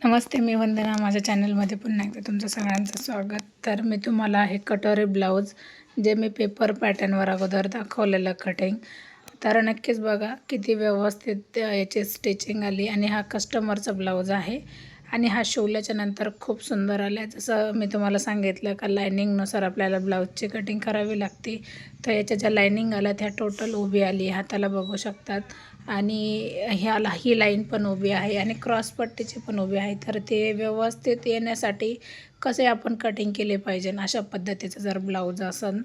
नमस्ते मी वंदना. माझ्या चॅनलमध्ये पुन्हा एकदा तुमचं सगळ्यांचं स्वागत. तर मी तुम्हाला हे कटोरी ब्लाऊज जे मी पेपर पॅटर्नवर अगोदर दाखवलेलं कटिंग तर नक्कीच बघा किती व्यवस्थित याची स्टिचिंग आली. आणि हा कस्टमरचा ब्लाऊज आहे. आणि हा शिवल्याच्या नंतर खूप सुंदर आला आहे जसं मी तुम्हाला सांगितलं का लायनिंगनुसार आपल्याला ब्लाऊजची कटिंग करावी लागते. तर याच्या ज्या लायनिंग आल्या त्या टोटल उभी आली. हाताला बघू शकतात. आणि ह्याला ही लाईन पण उभी आहे आणि क्रॉसपट्टीची पण उभी आहे. तर ते व्यवस्थित येण्यासाठी कसे आपण कटिंग केले पाहिजे अशा पद्धतीचं जर ब्लाऊज असन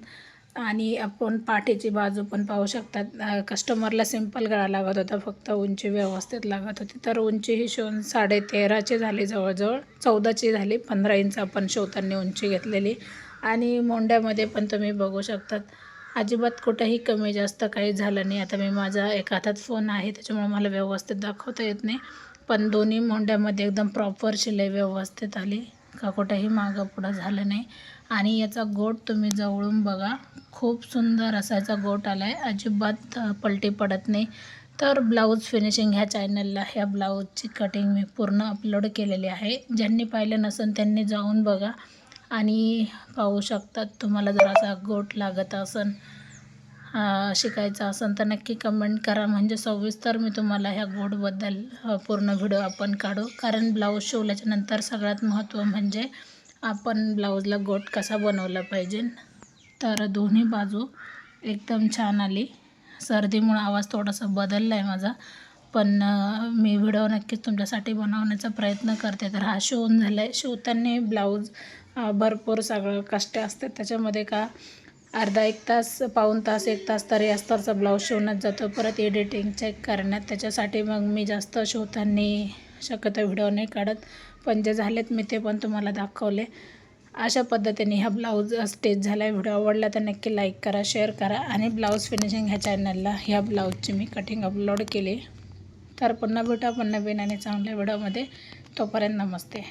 आणि आपण पाठीची बाजू पण पाहू शकतात. कस्टमरला सिंपल गळा लागत होता फक्त उंची व्यवस्थित लागत होती. तर उंची ही शिवून साडे तेराची झाली जवळजवळ. चौदाची झाली पंधरा इंच आपण शिवताना उंची घेतलेली. आणि मोंड्यामध्ये पण तुम्ही बघू शकतात. अजिबात कुठंही कमी जास्त काही झालं नाही. आता मी माझा एका हातात फोन आहे त्याच्यामुळे मला व्यवस्थित दाखवता येत नाही. पण दोन्ही मोंड्यामध्ये एकदम प्रॉपर शिलाई व्यवस्थित आली. का कुठंही मागं पुढं झालं नाही. आणि याचा गोट तुम्ही जवळून बघा. खूप सुंदर असा याचा गोट आला आहे अजिबात पलटी पडत नाही. तर ब्लाऊज फिनिशिंग ह्या चॅनलला ह्या ब्लाऊजची कटिंग मी पूर्ण अपलोड केलेली आहे. ज्यांनी पाहिलं नसेल त्यांनी जाऊन बघा. आणि पाहू शकतात तुम्हाला जर असा गोट लागत असेल शिकायचं असेल तर नक्की कमेंट करा. म्हणजे सविस्तर मी तुम्हाला ह्या गोटबद्दल पूर्ण व्हिडिओ आपण काढू. कारण ब्लाऊज शिवल्याच्यानंतर सगळ्यात महत्त्व म्हणजे आपण ब्लाऊजला गोट कसा बनवला पाहिजे. तर दोन्ही बाजू एकदम छान आली. सर्दीमुळे आवाज थोडासा बदलला आहे माझा. पण मी व्हिडिओ नक्कीच तुमच्यासाठी बनवण्याचा प्रयत्न करते. तर हा शिवून झाला आहे शिवताना ब्लाऊज भरपूर सगळं कष्ट असतात. त्याच्यामध्ये का अर्धा एक तास पाऊण तास एक तास तरी अस्तरचा ब्लाऊज शिवण्यात जातो. परत एडिटिंग चेक करण्यात. त्याच्यासाठी मग मी जास्त शिवताना शक्यतो व्हिडिओ नाही काढत. पण जे झालेत मी ते पण तुम्हाला दाखवले. अशा पद्धतीने हा ब्लाऊज स्टेच झाला आहे व्हिडिओ आवडला तर नक्की लाईक करा शेअर करा आणि ब्लाऊज फिनिशिंग ह्या चॅनलला ह्या ब्लाऊजची मी कटिंग अपलोड केली. तर पुन्हा भेटा पुन्हा नवीन आणि चांगल्या व्हिडिओमध्ये. तोपर्यंत नमस्ते.